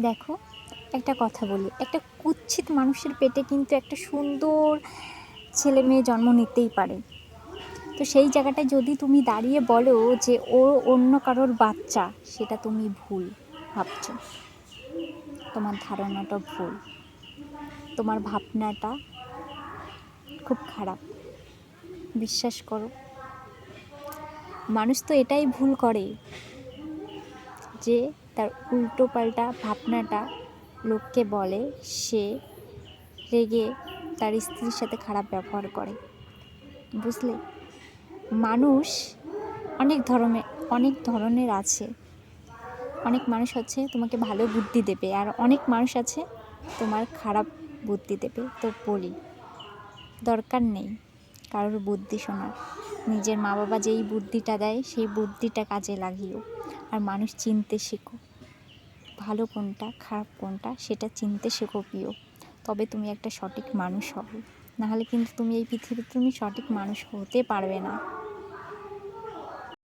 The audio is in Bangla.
দেখো, একটা কথা বলি, একটা কুৎসিত মানুষের পেটে কিন্তু একটা সুন্দর ছেলে মেয়ে জন্ম নিতেই পারে। তো সেই জায়গাটায় যদি তুমি দাঁড়িয়ে বলো যে ও অন্য কারোর বাচ্চা, সেটা তুমি ভুল ভাবছ। তোমার ধারণাটা ভুল। তোমার ভাবনাটা খুব খারাপ। বিশ্বাস করো। মানুষ তো এটাই ভুল করে যে তার উল্টো পাল্টা ভাবনাটা লোককে বলে, সে রেগে তার স্ত্রীর সাথে খারাপ ব্যবহার করে। বুঝলে? মানুষ অনেক ধরনের অনেক ধরনের আছে। অনেক মানুষ আছে তোমাকে ভালো বুদ্ধি দেবে আর অনেক মানুষ আছে তোমার খারাপ বুদ্ধি দেবে। তো বলি, দরকার নেই। কারোর বুদ্ধি শোনার। নিজের মা বাবা যেই বুদ্ধিটা দেয়, সেই বুদ্ধিটা কাজে লাগিও। আর মানুষ চিনতে শেখো। ভালো কোনটা, খারাপ কোনটা, সেটা চিনতে শেখো প্রিয়। তবে তুমি একটা সঠিক মানুষ হবে নাহলে কিন্তু তুমি এই পৃথিবীতে তুমি সঠিক মানুষ হতে পারবে না।